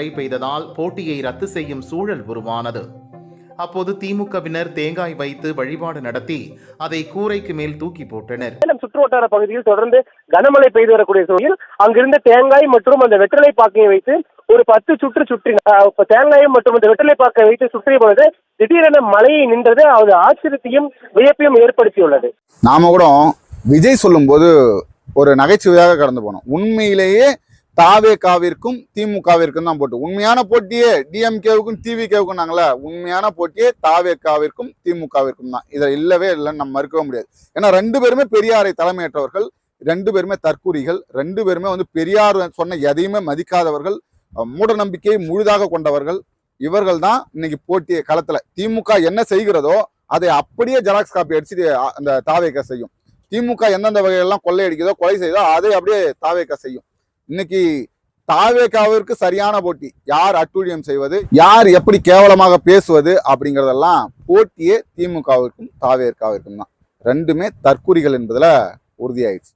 மழை பெய்ததால் போட்டியை ரத்து செய்யும் சூழல் உருவானது. அப்போது திமுகவினர் தேங்காய் வைத்து வழிபாடு நடத்தி அதை கூரைக்கு மேல் தூக்கி போட்டனர். சுற்றுவட்டார பகுதியில் தொடர்ந்து கனமழை பெய்து வரக்கூடிய சூழலில் அங்கிருந்த தேங்காய் மற்றும் அந்த வெற்றிலை பாக்கையை வைத்து ஒரு பத்து சுற்று சுற்றி தேங்காயும் மற்றும் அந்த வெற்றிலை பாக்கை வைத்து சுற்றிய பொழுது திடீரென மழையை நின்றது அது ஆச்சரியத்தையும் வியப்பையும் ஏற்படுத்தியுள்ளது. நாம கூட விஜய் சொல்லும்போது ஒரு நகைச்சுவையாக கடந்து போனோம். உண்மையிலேயே தாவேகாவிற்கும் திமுகவிற்கும் தான் போட்டு. உண்மையான போட்டியே டிஎம்கேவுக்கும் டிவிகேவுக்கும் நாங்கள உண்மையான போட்டியே தாவேகாவிற்கும் திமுகவிற்கும் தான். இதை இல்லவே இல்லைன்னு நம்ம மறுக்கவே முடியாது. ஏன்னா ரெண்டு பேருமே பெரியாரை தலைமையேற்றவர்கள் ரெண்டு பேருமே தற்கூரிகள் ரெண்டு பேருமே வந்து பெரியார் சொன்ன எதையுமே மதிக்காதவர்கள் மூட நம்பிக்கையை முழுதாக கொண்டவர்கள். இவர்கள் தான் இன்னைக்கு போட்டிய களத்துல. திமுக என்ன செய்கிறதோ அதை அப்படியே ஜெராக்ஸ் காப்பி அடிச்சு அந்த தாவேக்கா செய்யும். திமுக எந்தெந்த வகையெல்லாம் கொள்ளையடிக்குதோ கொலை செய்தோ அதை அப்படியே தாவேக்கா செய்யும். இன்னைக்கு தாவேக்காவிற்கு சரியான போட்டி. யார் அட்டூழியம் செய்வது யார் எப்படி கேவலமாக பேசுவது அப்படிங்கறதெல்லாம் போட்டியே திமுகவிற்கும் தாவேக்காவிற்கும் தான். ரெண்டுமே தற்குறிகள் என்பதுல உறுதியாயிடுச்சு.